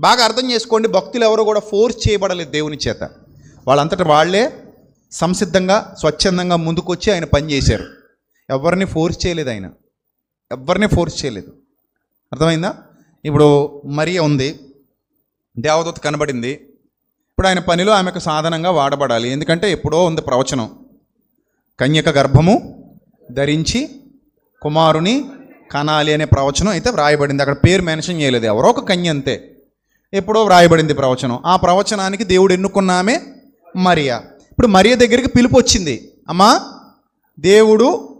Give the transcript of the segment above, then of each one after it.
బాగా అర్థం చేసుకోండి భక్తులు ఎవరు కూడా ఫోర్స్ చేయబడలేదు దేవుని చేత. వాళ్ళంతట వాళ్ళే సంసిద్ధంగా స్వచ్ఛందంగా ముందుకొచ్చి ఆయన పనిచేశారు ఎవరిని ఫోర్స్ చేయలేదు ఆయన. ఎవరిని ఫోర్స్ చేయలేదు. అర్థమైందా? ఇప్పుడు మరి ఉంది దేవదూత కనబడింది. ఇప్పుడు ఆయన పనిలో ఆమెకు సాధనంగా వాడబడాలి. ఎందుకంటే ఎప్పుడో ఉంది ప్రవచనం. కన్యక గర్భము ధరించి కుమారుని కనాలి అనే ప్రవచనం అయితే వ్రాయబడింది. అక్కడ పేరు మెన్షన్ చేయలేదు. ఎవరో ఒక కన్య అంతే. ఎప్పుడో వ్రాయబడింది ప్రవచనం. ఆ ప్రవచనానికి దేవుడు ఎన్నుకున్నామే మరియా. ఇప్పుడు మరియ దగ్గరికి పిలుపు వచ్చింది. అమ్మా దేవుడు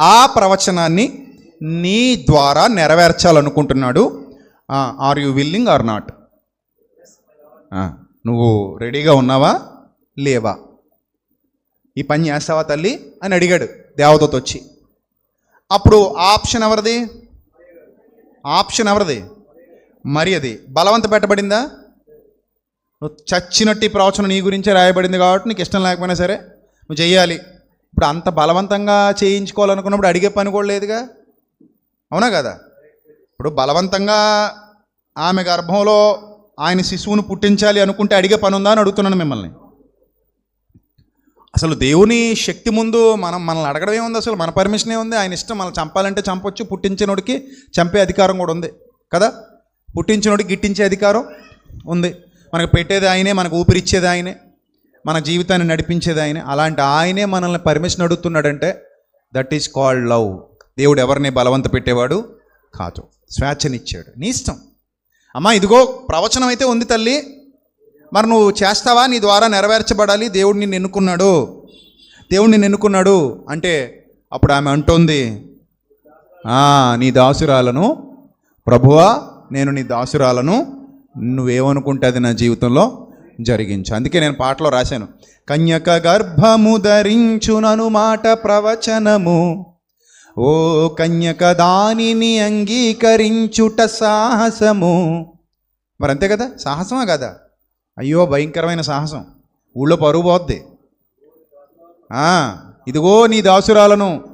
ఆ ప్రవచనాన్ని నీ ద్వారా నెరవేర్చాలనుకుంటున్నాడు. Are you willing or not నువ్వు రెడీగా ఉన్నావా? లేవా? ఈ పని చేస్తావా తల్లి? అని అడిగాడు దేవతతో వచ్చి అప్పుడు ఆప్షన్ ఎవరిది? ఆప్షన్ ఎవరిది? మరి అది బలవంత పెట్టబడిందా? నువ్వు చచ్చినట్టు ఈ ప్రవచనం నీ గురించే రాయబడింది కాబట్టి నీకు ఇష్టం లేకపోయినా సరే నువ్వు చెయ్యాలి. ఇప్పుడు అంత బలవంతంగా చేయించుకోవాలనుకున్నప్పుడు అడిగే పని కూడా లేదుగా? అవునా కదా? ఇప్పుడు బలవంతంగా ఆమె గర్భంలో ఆయన శిశువును పుట్టించాలి అనుకుంటే అడిగే పని ఉందా అని అడుగుతున్నాను మిమ్మల్ని. అసలు దేవుని శక్తి ముందు మనం మనల్ని అడగడం ఏముంది అసలు? మన పర్మిషన్ ఏముంది? ఆయన ఇష్టం మనం చంపాలంటే చంపొచ్చు పుట్టించినోడికి చంపే అధికారం కూడా ఉంది కదా? పుట్టించినోడు గిట్టించే అధికారం ఉంది. మనకు పెట్టేది ఆయనే మనకు ఊపిరిచ్చేది ఆయనే మన జీవితాన్ని నడిపించేది ఆయనే. అలాంటి ఆయనే మనల్ని పర్మిషన్ అడుగుతున్నాడంటే దట్ ఈస్ కాల్డ్ లవ్ దేవుడు ఎవరిని బలవంత పెట్టేవాడు కాదు. స్వేచ్ఛనిచ్చాడు. నీ ఇష్టం. అమ్మా ఇదిగో ప్రవచనం అయితే ఉంది తల్లి. మరి నువ్వు చేస్తావా? నీ ద్వారా నెరవేర్చబడాలి. దేవుడు నిన్ను ఎన్నుకున్నాడు. దేవుడు నిన్ను ఎన్నుకున్నాడు అంటే అప్పుడు ఆమె అంటోంది నీ దాసురాలను ప్రభువా నేను నీ దాసురాలను నువ్వేమనుకుంటే అది నా జీవితంలో జరిగించు. అందుకే నేను పాటలో రాశాను. కన్యక గర్భము ధరించునను మాట ప్రవచనము. ఓ కన్యక దానిని అంగీకరించుట సాహసము. మరి అంతే కదా? సాహసమా కదా? అయ్యో భయంకరమైన సాహసం. ఊళ్ళో పరుగు పోద్ది. ఇదిగో నీ దాసురాలను.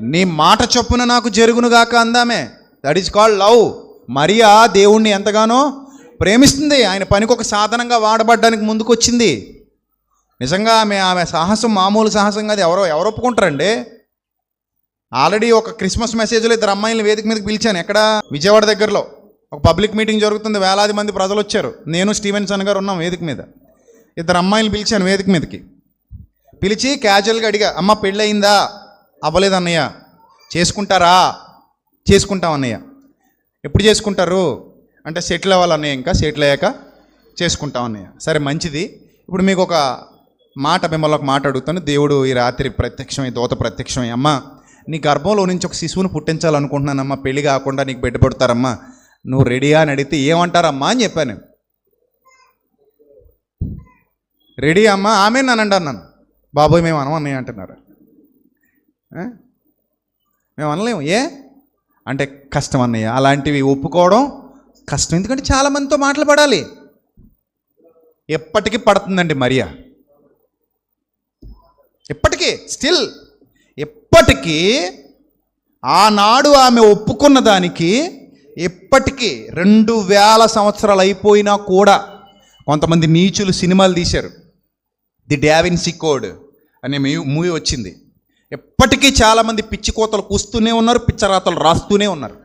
నీ మాట చొప్పున నాకు జరుగునుగాక అందామే. That is called love Maria దేవుణ్ణి ఎంతగానో ప్రేమిస్తుంది. ఆయన పనికి ఒక సాధనంగా వాడబడ్డానికి ముందుకొచ్చింది. నిజంగా ఆమె ఆమె సాహసం మామూలు సాహసం కాదు. ఎవరో ఎవరు ఒప్పుకుంటారండి? ఆల్రెడీ ఒక క్రిస్మస్ మెసేజ్లో ఇద్దరు అమ్మాయిలు వేదిక మీదకి పిలిచాను. ఎక్కడ? విజయవాడ దగ్గరలో. ఒక పబ్లిక్ మీటింగ్ జరుగుతుంది. వేలాది మంది ప్రజలు వచ్చారు. నేను స్టీవెన్సన్ గారు ఉన్నాం వేదిక మీద. ఇద్దరు అమ్మాయిలు పిలిచాను వేదిక మీదకి. పిలిచి క్యాజువల్గా అడిగా అమ్మ పెళ్ళయిందా? అవ్వలేదు అన్నయ్య చేసుకుంటారా? చేసుకుంటాం అన్నయ్య. ఎప్పుడు చేసుకుంటారు? అంటే సెటిల్ అవ్వాలన్నయ్య ఇంకా సెటిల్ అయ్యాక చేసుకుంటాం అన్నయ్య. సరే మంచిది. ఇప్పుడు మీకు ఒక మాట మిమ్మల్ని ఒక మాట అడుగుతాను. దేవుడు ఈ రాత్రి ప్రత్యక్షమై దోత ప్రత్యక్షమై అమ్మా నీ గర్భంలో నుంచి ఒక శిశువును పుట్టించాలనుకుంటున్నానమ్మా పెళ్ళి కాకుండా నీకు బిడ్డ పడతారమ్మా. నువ్వు రెడీయా? అని అడిగితే ఏమంటారమ్మా? అని చెప్పాను. రెడీ అమ్మా ఆమె నన్ను. అన్నాను బాబోయ్ మేము అనం అన్నయ్య అంటున్నారు మేము అనలేము? ఏ? అంటే కష్టం అన్నయ్య అలాంటివి ఒప్పుకోవడం కష్టం. ఎందుకంటే చాలామందితో మాటలు పడాలి. ఎప్పటికీ పడుతుందండి మరియా. ఎప్పటికీ స్టిల్. ఎప్పటికీ ఆనాడు ఆమె ఒప్పుకున్న దానికి ఎప్పటికీ రెండు వేల సంవత్సరాలు అయిపోయినా కూడా కొంతమంది నీచులు సినిమాలు తీశారు. ది డావిన్సీ కోడ్ అనే మూవీ వచ్చింది. ఎప్పటికీ చాలామంది పిచ్చి కోతలు కూస్తూనే ఉన్నారు పిచ్చరాతలు రాస్తూనే ఉన్నారు.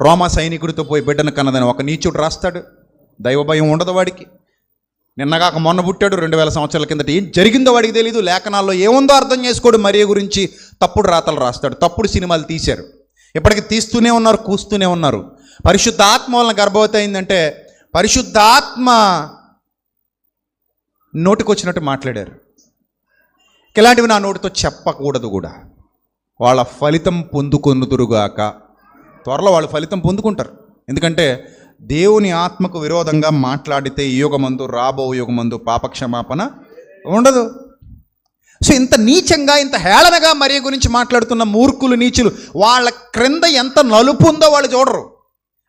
రోమా సైనికుడితో పోయి బిడ్డను కన్నదని ఒక నీచుడు రాస్తాడు. దైవభయం ఉండదు వాడికి. నిన్నగాక మొన్న పుట్టాడు రెండు వేల సంవత్సరాల కిందట ఏం జరిగిందో వాడికి తెలియదు లేఖనాల్లో ఏముందో అర్థం చేసుకోడు మరియ గురించి తప్పుడు రాతలు రాస్తాడు తప్పుడు సినిమాలు తీశారు. ఇప్పటికి తీస్తూనే ఉన్నారు కూస్తూనే ఉన్నారు. పరిశుద్ధాత్మ వలన గర్భవతి అయిందంటే పరిశుద్ధాత్మ నోటికొచ్చినట్టు మాట్లాడారు. ఇలాంటివి నా నోటితో చెప్పకూడదు కూడా. వాళ్ళ ఫలితం పొందుకొనుదురుగాక. త్వరలో వాళ్ళు ఫలితం పొందుకుంటారు. ఎందుకంటే దేవుని ఆత్మకు విరోధంగా మాట్లాడితే ఈ యుగమందు రాబో యుగమందు పాపక్షమాపణ ఉండదు. సో ఇంత నీచంగా ఇంత హేళనగా మరియ గురించి మాట్లాడుతున్న మూర్ఖులు నీచులు వాళ్ళ క్రింద ఎంత నలుపు ఉందో వాళ్ళు చూడరు.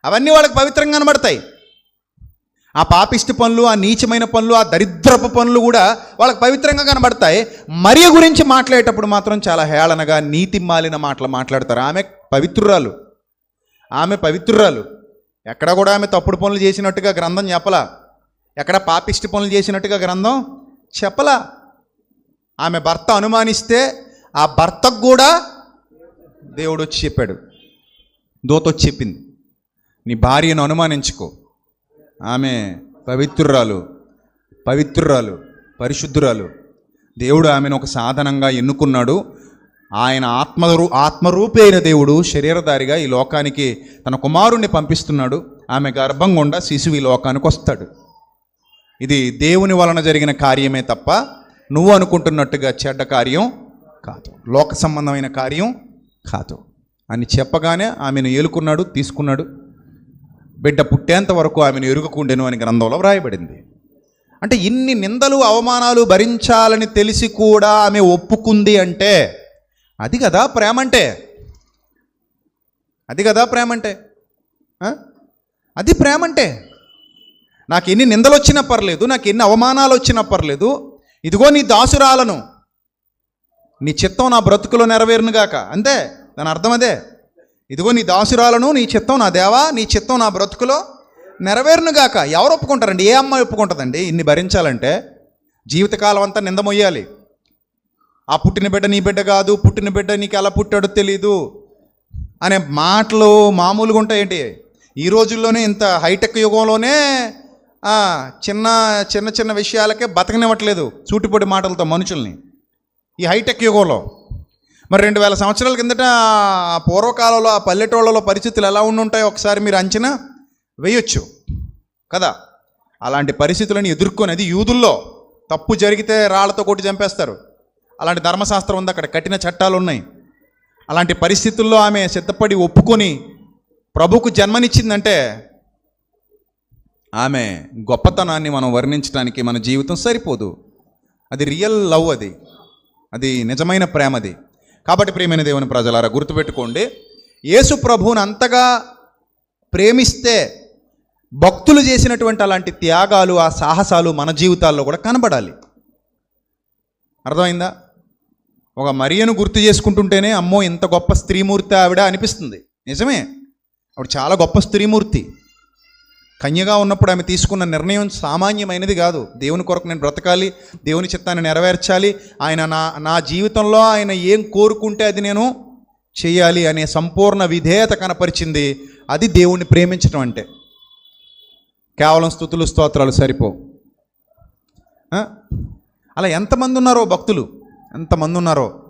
అవన్నీ వాళ్ళకి పవిత్రంగా కనబడతాయి. ఆ పాపిష్టి పనులు ఆ నీచమైన పనులు ఆ దరిద్రపు పనులు కూడా వాళ్ళకి పవిత్రంగా కనబడతాయి. మరియ గురించి మాట్లాడేటప్పుడు మాత్రం చాలా హేళనగా నీతి మాలిన మాటలు మాట్లాడతారు. ఆమె పవిత్రురాలు. ఆమె పవిత్రురాలు. ఎక్కడ కూడా ఆమె తప్పుడు పనులు చేసినట్టుగా గ్రంథం చెప్పలా. ఎక్కడ పాపిష్టి పనులు చేసినట్టుగా గ్రంథం చెప్పలా. ఆమె భర్త అనుమానిస్తే ఆ భర్తకు కూడా దేవుడు వచ్చి చెప్పాడు. దూత వచ్చి చెప్పింది. నీ భార్యను అనుమానించుకో. ఆమె పవిత్రురాలు పవిత్రురాలు పరిశుద్ధురాలు. దేవుడు ఆమెను ఒక సాధనంగా ఎన్నుకున్నాడు. ఆయన ఆత్మరూ ఆత్మరూపి అయిన దేవుడు శరీరధారిగా ఈ లోకానికి తన కుమారుణ్ణి పంపిస్తున్నాడు. ఆమె గర్భం గుండా శిశువు ఈ లోకానికి వస్తాడు. ఇది దేవుని వలన జరిగిన కార్యమే తప్ప నువ్వు అనుకుంటున్నట్టుగా చెడ్డ కార్యం కాదు. లోక సంబంధమైన కార్యం కాదు. అని చెప్పగానే ఆమెను ఏలుకున్నాడు తీసుకున్నాడు. బిడ్డ పుట్టేంత వరకు ఆమెను ఎరుగకుండెను అని గ్రంథంలో వ్రాయబడింది. అంటే ఇన్ని నిందలు అవమానాలు భరించాలని తెలిసి కూడా ఆమె ఒప్పుకుంది అంటే అది కదా ప్రేమ అంటే అది కదా ప్రేమ అంటే అది ప్రేమ అంటే నాకు ఎన్ని నిందలు వచ్చినా పర్లేదు నాకు ఎన్ని అవమానాలు వచ్చినా పర్లేదు ఇదిగో నీ దాసురాలను నీ చిత్తం నా బ్రతుకులో నెరవేరునుగాక. అంతే దాని అర్థం అదే. ఇదిగో నీ దాసురాలను నీ చిత్తం నా దేవా నీ చిత్తం నా బ్రతుకులో నెరవేరునుగాక. ఎవరు ఒప్పుకుంటారండి? ఏ అమ్మాయి ఒప్పుకుంటుందండి? ఇన్ని భరించాలంటే జీవితకాలం అంతా నిందమొయ్యాలి ఆ పుట్టిన బిడ్డ నీ బిడ్డ కాదు పుట్టిన బిడ్డ నీకు ఎలా పుట్టాడో తెలీదు అనే మాటలు మామూలుగా ఉంటాయేంటి ఈ రోజుల్లోనే ఇంత హైటెక్ యుగంలోనే చిన్న చిన్న చిన్న విషయాలకే బతకనివ్వట్లేదు. సూటిపొడి మాటలతో మనుషుల్ని. ఈ హైటెక్ యుగంలో మరి రెండు వేల సంవత్సరాల కిందట పూర్వకాలంలో ఆ పల్లెటూళ్ళలో పరిస్థితులు ఎలా ఉండి ఉంటాయో ఒకసారి మీరు అంచనా వేయొచ్చు. కదా? అలాంటి పరిస్థితులను ఎదుర్కొని అది యూదుల్లో. తప్పు జరిగితే రాళ్ళతో కొట్టి చంపేస్తారు. అలాంటి ధర్మశాస్త్రం ఉంది అక్కడ. కఠిన చట్టాలు ఉన్నాయి. అలాంటి పరిస్థితుల్లో ఆమె సిద్ధపడి ఒప్పుకొని ప్రభుకు జన్మనిచ్చిందంటే ఆమె గొప్పతనాన్ని మనం వర్ణించడానికి మన జీవితం సరిపోదు. అది రియల్ లవ్ అది. అది నిజమైన ప్రేమది కాబట్టి ప్రియమైన దేవుని ప్రజలారా గుర్తుపెట్టుకోండి. యేసు ప్రభువుని అంతగా ప్రేమిస్తే భక్తులు చేసినటువంటి అలాంటి త్యాగాలు ఆ సాహసాలు మన జీవితాల్లో కూడా కనబడాలి. అర్థమైందా? ఒక మరియను గుర్తు చేసుకుంటుంటేనే అమ్మో ఇంత గొప్ప స్త్రీమూర్తి ఆవిడ అనిపిస్తుంది. నిజమే. ఆవిడ చాలా గొప్ప స్త్రీమూర్తి. కన్యగా ఉన్నప్పుడు ఆమె తీసుకున్న నిర్ణయం సామాన్యమైనది కాదు. దేవుని కొరకు నేను బ్రతకాలి దేవుని చిత్తాన్ని నెరవేర్చాలి ఆయన నా నా జీవితంలో ఆయన ఏం కోరుకుంటే అది నేను చేయాలి అనే సంపూర్ణ విధేయత కనపరిచింది. అది దేవుణ్ణి ప్రేమించడం అంటే. కేవలం స్థుతులు స్తోత్రాలు సరిపో అలా ఎంతమంది ఉన్నారో భక్తులు? ఎంతమంది ఉన్నారో?